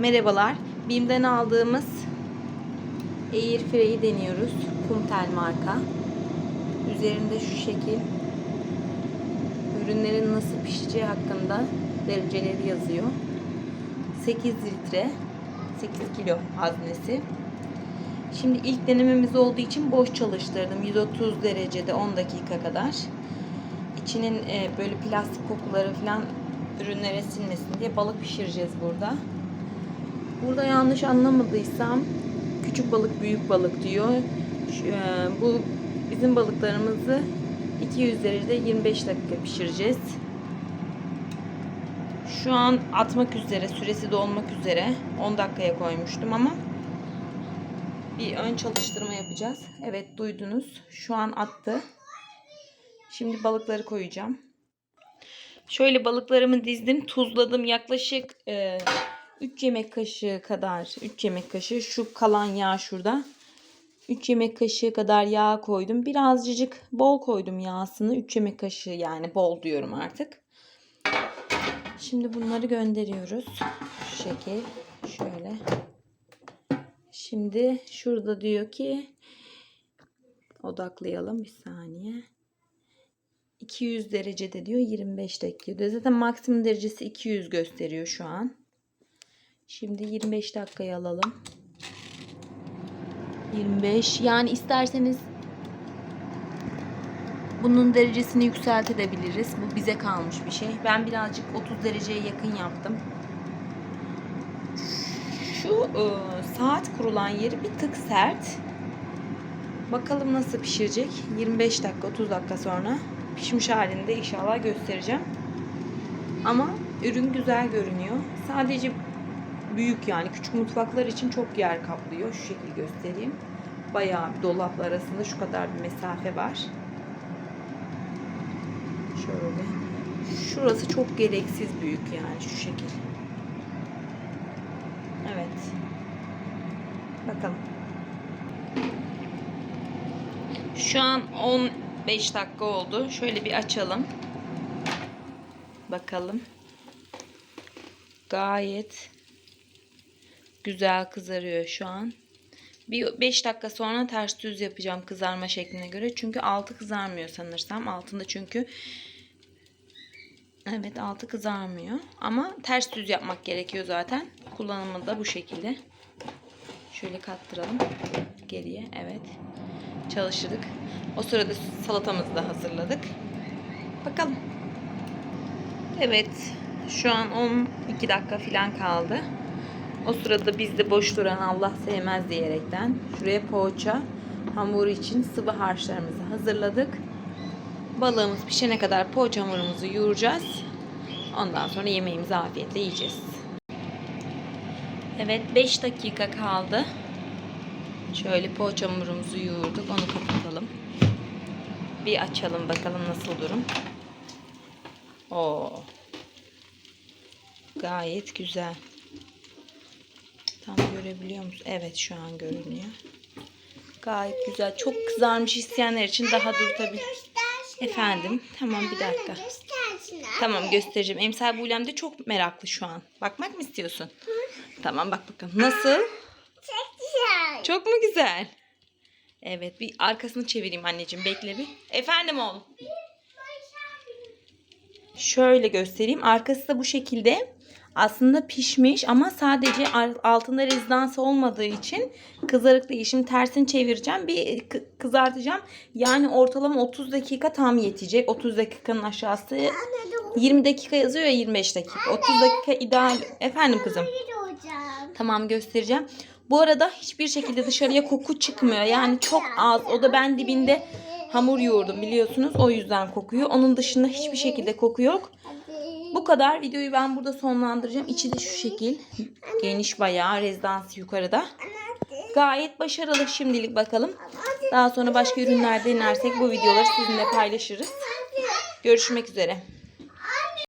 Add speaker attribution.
Speaker 1: Merhabalar. BİM'den aldığımız Airfryer'i deniyoruz. Kumtel marka. Üzerinde şu şekil ürünlerin nasıl pişeceği hakkında dereceleri yazıyor. 8 litre 8 kilo haznesi. Şimdi ilk denememiz olduğu için boş çalıştırdım. 130 derecede 10 dakika kadar. İçinin e, böyle plastik kokuları falan ürünlere sinmesin diye balık pişireceğiz burada. Burada yanlış anlamadıysam küçük balık büyük balık diyor. E, bu bizim balıklarımızı 200 derecede 25 dakika pişireceğiz. Şu an atmak üzere, süresi dolmak üzere 10 dakikaya koymuştum ama bir ön çalıştırma yapacağız. Evet duydunuz. Şu an attı. Şimdi balıkları koyacağım. Şöyle balıklarımı dizdim. Tuzladım. Yaklaşık e, 3 yemek kaşığı kadar 3 yemek kaşığı şu kalan yağ şurada. 3 yemek kaşığı kadar yağ koydum. Birazcık bol koydum yağsını. 3 yemek kaşığı yani bol diyorum artık. Şimdi bunları gönderiyoruz. Şu şekil. Şöyle. Şimdi şurada diyor ki odaklayalım bir saniye. 200 derecede diyor 25 dakika. Zaten maksimum derecesi 200 gösteriyor şu an. Şimdi 25 dakikaya alalım. 25 yani isterseniz bunun derecesini yükseltebiliriz. Bu bize kalmış bir şey. Ben birazcık 30 dereceye yakın yaptım. Şu e, saat kurulan yeri bir tık sert. Bakalım nasıl pişirecek. 25 dakika 30 dakika sonra pişmiş halinde inşallah göstereceğim. Ama ürün güzel görünüyor. Sadece büyük yani küçük mutfaklar için çok yer kaplıyor. Şu şekil göstereyim. Bayağı bir dolaplar arasında şu kadar bir mesafe var. Şöyle. Şurası çok gereksiz büyük yani şu şekil. Evet. Bakalım. Şu an 15 dakika oldu. Şöyle bir açalım. Bakalım. Gayet güzel kızarıyor şu an. Bir 5 dakika sonra ters düz yapacağım kızarma şekline göre. Çünkü altı kızarmıyor sanırsam. Altında çünkü Evet altı kızarmıyor. Ama ters düz yapmak gerekiyor zaten. Kullanımı da bu şekilde. Şöyle kattıralım. Geriye. Evet. Çalıştırdık. O sırada salatamızı da hazırladık. Bakalım. Evet. Şu an 12 dakika falan kaldı. O sırada biz de boş duran Allah sevmez diyerekten şuraya poğaça hamuru için sıvı harçlarımızı hazırladık. Balığımız pişene kadar poğaça hamurumuzu yoğuracağız. Ondan sonra yemeğimizi afiyetle yiyeceğiz. Evet 5 dakika kaldı. Şöyle poğaça hamurumuzu yoğurduk. Onu kapatalım. Bir açalım bakalım nasıl durum. Oo. Gayet güzel. Görebiliyor musun? Evet şu an görünüyor. Gayet güzel. Çok kızarmış isteyenler için daha dur tabii. Efendim. Tamam bir dakika. Tamam göstereceğim. Emsal Bulem de çok meraklı şu an. Bakmak mı istiyorsun? Tamam bak bakalım. Nasıl?
Speaker 2: Çok güzel.
Speaker 1: Çok mu güzel? Evet bir arkasını çevireyim anneciğim. Bekle bir. Efendim oğlum. Şöyle göstereyim. Arkası da bu şekilde. Aslında pişmiş ama sadece altında rezidans olmadığı için kızarık değil. Şimdi tersini çevireceğim. Bir kızartacağım. Yani ortalama 30 dakika tam yetecek. 30 dakikanın aşağısı 20 dakika yazıyor ya 25 dakika. 30 dakika ideal. Efendim kızım. Tamam göstereceğim. Bu arada hiçbir şekilde dışarıya koku çıkmıyor. Yani çok az. O da ben dibinde hamur yoğurdum biliyorsunuz. O yüzden kokuyor. Onun dışında hiçbir şekilde koku yok. Bu kadar. Videoyu ben burada sonlandıracağım. İçi de şu şekil. Geniş bayağı. Rezidans yukarıda. Gayet başarılı şimdilik bakalım. Daha sonra başka ürünler denersek bu videoları sizinle paylaşırız. Görüşmek üzere.